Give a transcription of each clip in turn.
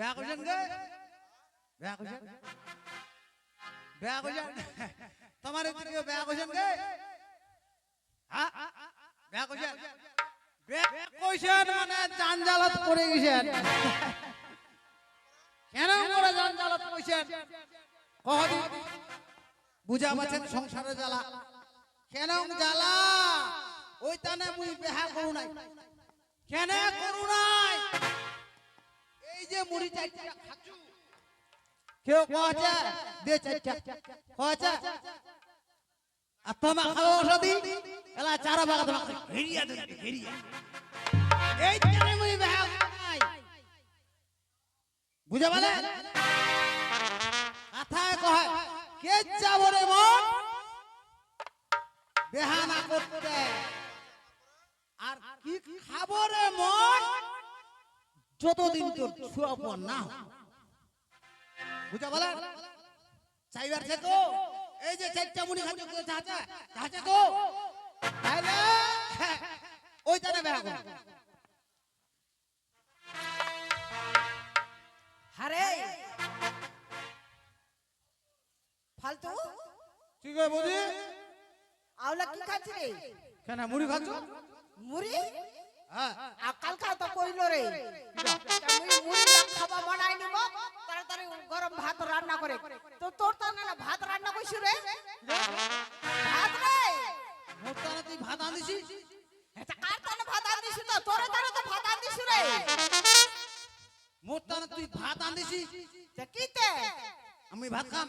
বেয়া কৈছেন গে বেয়া কৈছেন বেয়া কৈছেন তোমার এদিকে বেয়া গে হা বেয়া মানে জানজালত পড়ে গেছেন কেন করে জানজালত কইছেন কহদি বুঝা পাচ্ছেন সংসারে জ্বালা কেন জ্বালা ওই তানে মুই বেহা করু নাই কেন করু নাই যে মুড়ি চাইটা খাচ্ছু। কেউ কছে দে চাইটা কছে আর তোমা খাব ওষুধি এলা চারা বাগা তোমা ঘেরিয়া ধরে ঘেরিয়া। এই তানে মুই নাই। বুঝা বলে কথায় কয় কে যাব রে মন? বেহানা করতে। যতদিন তোর ছুয়া পর না বুঝা বলে চাইবার তো? এই যে চারটা মুড়ি খাচ্ছ কেউ চাচা চাচা তো? তাইলে ওই তানে বেহা করো। হারে। ফালতু? ঠিক আছে বুঝি আওলা কি খাচ্ছি রে কেন মুড়ি খাচ্ছ মুড়ি? হ্যাঁ আর কালকা তো কইলো রে। মুই না খাবা বানাই নিব তাড়াতাড়ি গরম ভাত রান্না করে। তো তোর তো না ভাত রান্না কইছু রে? ভাত রে? মোর তানে তুই ভাত আনিছিস এটা কার তানে ভাত আনিছু তো? তোরে তানে তো ভাত আনিছু রে। মোর তানে তুই ভাত আনিছিস তা কিতে আমি ভাত খাম।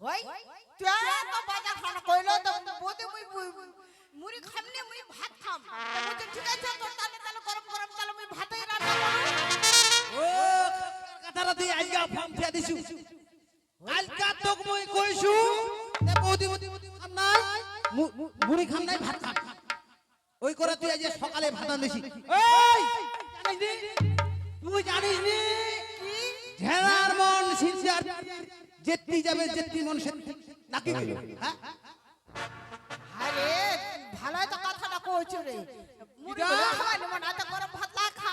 ওই তুই তো বাজার খানা কইলো তো বদে মুই মুই- মুড়ি খামনে মুই ভাত খাম তা বলছে, ঠিক আছে তাহলে গরম গরম তাহলে মুই ভাতেই রান্না ও কথাটা তুই আজকা ফর্ম ফিয়া দিছু। কালকা তোক মই কইছু তে বৌদি খাম নাই মুড়ি খাম নাই ভাত খাম ওই করে তুই আজ সকালে ভাত আনিছি ওই! তুই জানিস নি কি ঝেড়ার মন সিনসার যেতি যাবে যেতি মন সেতি নাকি হ্যাঁ? আরে ভালো তো কথাটা কইছো রে। কিরা? খাওয়ানি মনে আছে গরম ভাত না খা।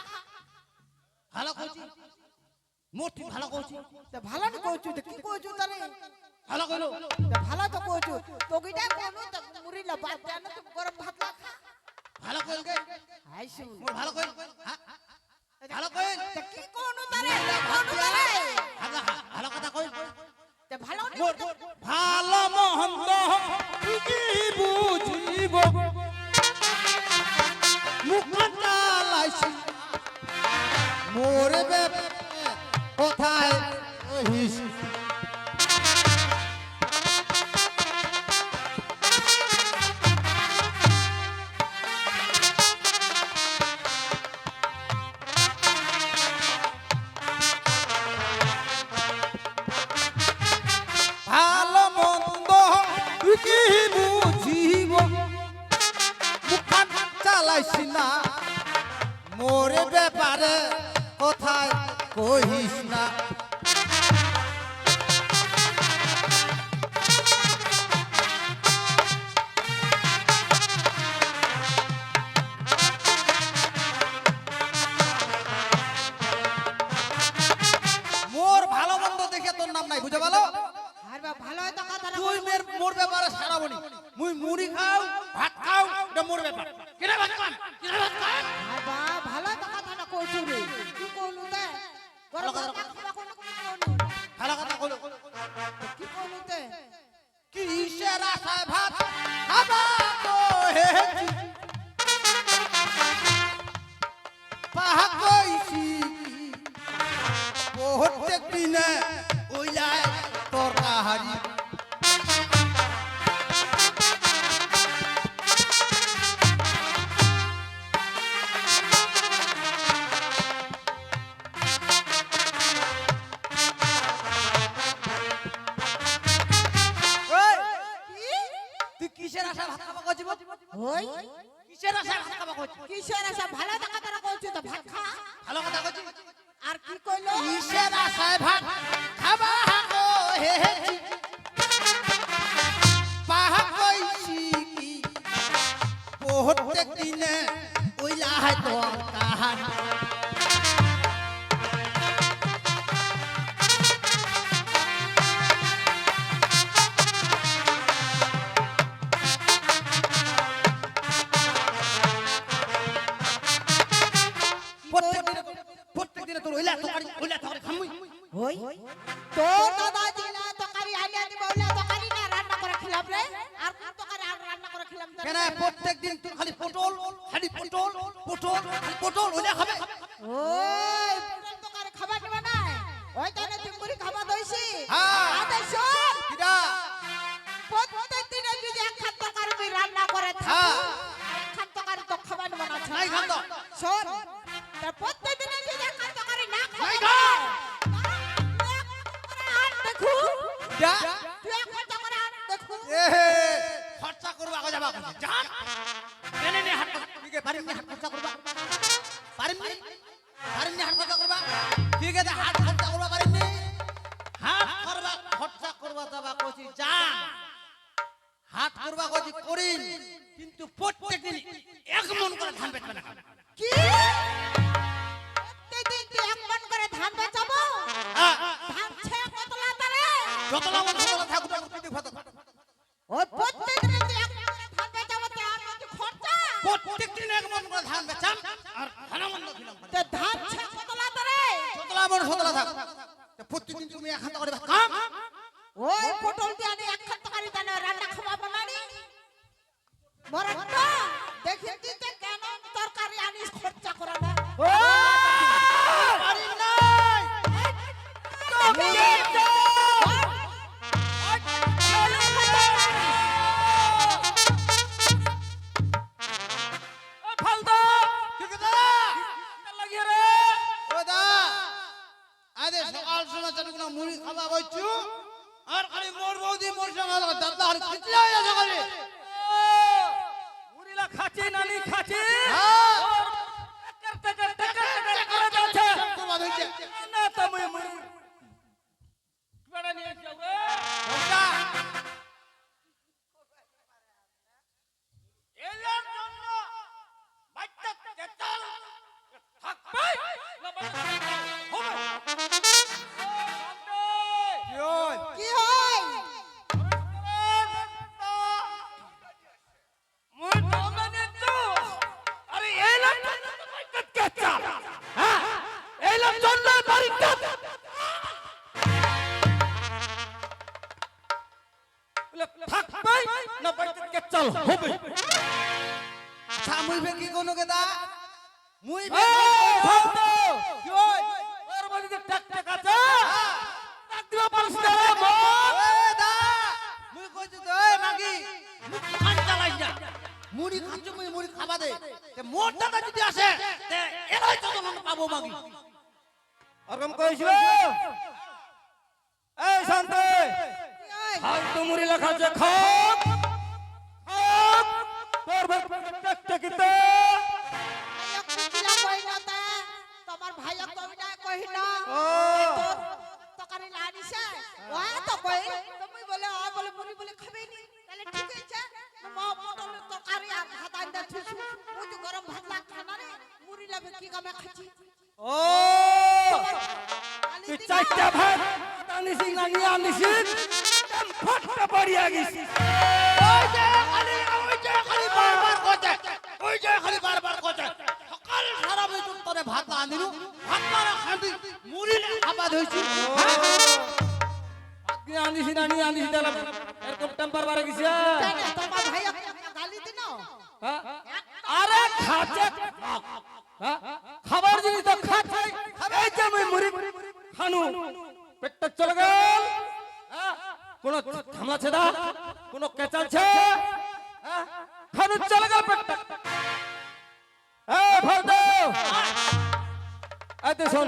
ভালো কইছি। মোটি ভালো কইছি। তা ভালো তো কইছো তো কি কইছো তারে? ভালো কইলো। তা ভালো তো কইছো। তো গিটা কোন তো মুড়ি লা বাদ তো গরম ভাত না খা। ভালো কইল গে আই মোর ভালো কইল? হ্যাঁ ভালো কইল? তা কি কোন তারে? কোন তারে? ভালো ভালো কথা কইল। তা ভালো ভালো মহন্ত কি বুঝিব? মোর ব্যাপারে কোথায় কি বুঝিব? মুখান চালাইছি না। মোরে ব্যাপারে কোথায় কহিস না। মোর ভালো মন্দ দেখে তোর নাম নাই বুঝে ভালো তো কথাটা তুই মের মোর ব্যাপারে সারাবনি মুই মুড়ি খাও ভাত খাও এটা মোর ব্যাপার। কেন ভাত খান? কেন ভাত খান? ভালো কথা কি কইলু তে কিসের আশায় ভাত খাবা পাহা কইছি দিনে ওইলায় তুই কিসের আশায় ভাত খাবা কইছি ওই? কিসের আশায় ভাত খাবা কইছি? কিসের আশা? ভালো তো কথাটা কইছো তো ভাত খা। ভালো কথা কইছি? আর কি কইলো? কিসের আশায় ভাত খাবা কহেছি পাহা কইছি কি? প্রত্যেক দিনে ওইলা হয় তোর কাহানি। কেন না? প্রত্যেক দিন তুই খালি পটল খালি পটল পটল খালি পটল ওইটা খাবে। ওই পটল তরকারি খাবার দিবা না। ওই তানে চিংড়ি খাবার দইছি। হ্যাঁ। আদে শোন। কিটা প্রত্যেক দিনে যদি এক তরকারি তুই রান্না করে থাকো হ্যাঁ। খান তরকারি তো খাবার দিবা না। নাই তো। শোন। তার প্রত্যেক দিনে যদি এক খান তরকারি না খাই খান। দেখু। যা তুই এক তরকারি আন দেখু। করবা আগে যাবা জান নে হাত ঠিক পারিম নি হাত খরচা করবা? পারিম নি পারিম নি হাত খরচা করবা? ঠিক আছে হাত খরচা করবা পারিম নি হাত করবা খরচা করবা যাবা কইছি জান হাত করবা কইছি করিম কিন্তু প্রত্যেক দিন এক মন করে ধান বেচবে সকাল সময় চালু না মুড়ি খাওয়া হইছু আর খালি মোর বৌদি মোর সঙ্গে দাদা আর খিচলা হয়ে খাচ্ছি নানি খাচি হ্যাঁ করবা হইছে না তুমি মুড়ি বেড়া নিয়ে মুই ভক্ত কি হই ওর বাড়িতে টাক টাক আছে? টাক দিবা পারিস না রে মন ওই দা। মুই কইছি তো মুখ খান চালাই যা মুড়ি খাচ্ছ মুই মুড়ি খাবা দে। তে মোর টাকা যদি আসে তে এলাই তো তোমাকে পাবো মাগি। ওরকম কইছিল এই শান্তি। কি মুড়ি লেখা আছে খাক খাক তোর ভাই টাক টাকিতে তোমার ভাইয়া তুমি না কই না ও। তো কই? তুমি বলে আ বলে মুড়ি বলে খাবে নি। তাহলে ঠিক আছে। মা পটল তরকারি আর ভাত আনতে ছুছু ওই তো গরম ভাত লাগ খানা রে। মুড়ি লাগে কি কামে খাচ্ছি? ও। তুই চারটা ভাত আনিসি না নিয়ে আনিসি ফটটা পড়িয়া গেছি ওই যে খালি ওই যে খালি বারবার কইছে ওই যে খালি বারবার কইছে সকাল সারা বেতন তোরে ভাত আনিলু? ভাত মারা খাবি। মুড়ি খাবা ধইছি নিয়ে আনিসি না নিয়ে আনিসি তাহলে এরকম টেম্পার বাড়ে গেছে? না, তোমার ভাইয়া গালি দিন হ্যাঁ? আরে খাচ্ছে? খাবার জিনিস তো খাচ্ছে। এই যে আমি মুড়ি খানু। পেটটা চলে গেল? কোন থামলা ছেদা কোন কেচালছে হ্যাঁ? খানু চলে গেল পেটটা। এই দে শোন।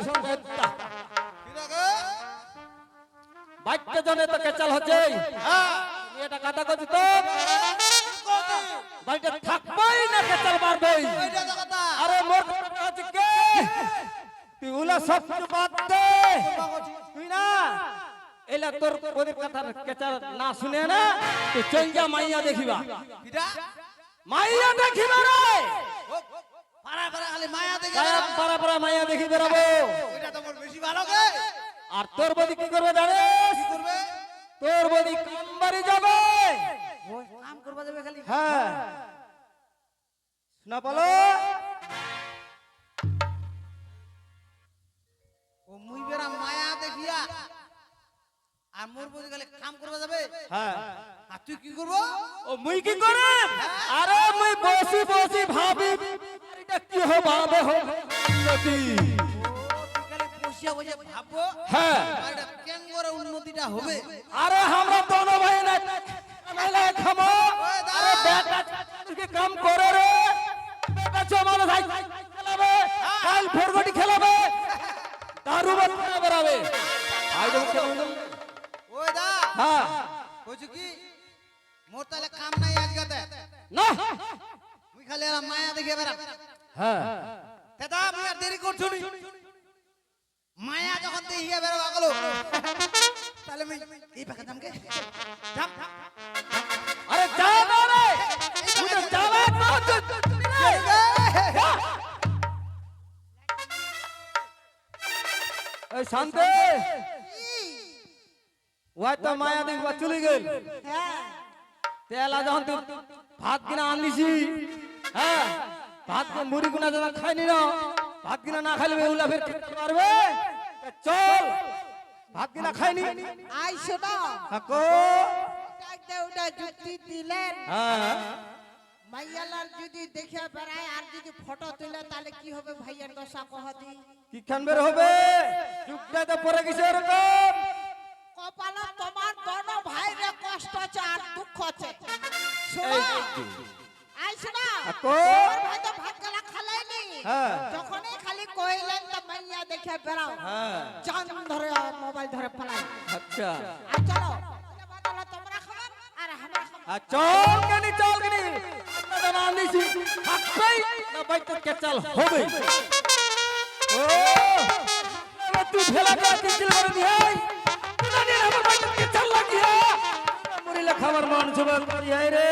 বাইকটা জনে তো কেচাল হচ্ছে। তুমি এটা কথা কইছি তো। বাইকটা থাকবেই না কেচাল মারবেই আরে মোর কথা আছে কে? তুই ওলা সব কিছু বাদ দে। তুই না এলা তোর ওদের কথা কেচা না শুনে না তুই চল মাইয়া দেখিবা। মাইয়া দেখিবা রে। তোর বদি হ্যাঁ। ও মুই মায়া দেখিয়া আর মোর বদি গেলে হ্যাঁ। আর তুই কি করব? ও মুই কি করে হ্যাঁ। আরে মুই বসি বসি ভাবি। হবে হবে উন্নতি। হ্যাঁ। কেন করে উন্নতিটা হবে আরে আমরা দোনো ভাই না নাইলে খামো। আরে বেটা কি কাম করে রে? বেটা জমানো ভাই খেলাবে কাল ফরগটি খেলাবে দারু বাত বেরাবে আই যখন খেলাবে ওই দা হ্যাঁ। কইছো কি মোর তাহলে কাম নাই আজকাতে না। মুই খালি মায়া দেখে বেড়া হ্যাঁ। দাদা মুই আর দেরি করছ মায়া যখন দেখিয়ে বেরোবা গেলো। তাহলে এই পাখা আরে এই শান্তি! ওই তো মায়া দেখবা চলে গেল। হ্যাঁ। তেলা যখন তুই ভাত কিনা আনিছি হ্যাঁ। ভাত মুড়ি গুনা যখন খাইনি না ভাত কিনা না খাইলে ওগুলা ফের খেতে পারবে? চল ভাত কিনা খাইনি আই শোনো। হাকো ওটা ওটা যুক্তি দিলেন। হ্যাঁ। মাইয়ালার যদি দেখে বেড়ায় আর যদি ফটো তুলে তাহলে কি হবে ভাইয়ের দশা কহদি কি খান বের হবে? চুপটা তো পরে গেছে এরকম। কপালে তোমার দোনো ভাইরে কষ্ট আছে আর দুঃখ আছে শোনো। এই আই শোনো। আকো। তোমার ভাই তো ভাত গালা খালাইনি হ্যাঁ। যখনই খালি কইলেন তো মাইয়া দেখে বেড়াও। হ্যাঁ। জান ধরে মোবাইল ধরে পালাই আচ্ছা। আর চলো। তোমরা খাবার আর আমরা চল কেনি চল কেনি। আপনাদের নাম দিছি থাকবেই না বাইতে কেচাল হবে। ও তুই চিচিল করে দি হাই তুই জানি আমার বাইতে কেচাল লাগিয়া। মুড়িলে খাবার মান সুবার করি হাই রে।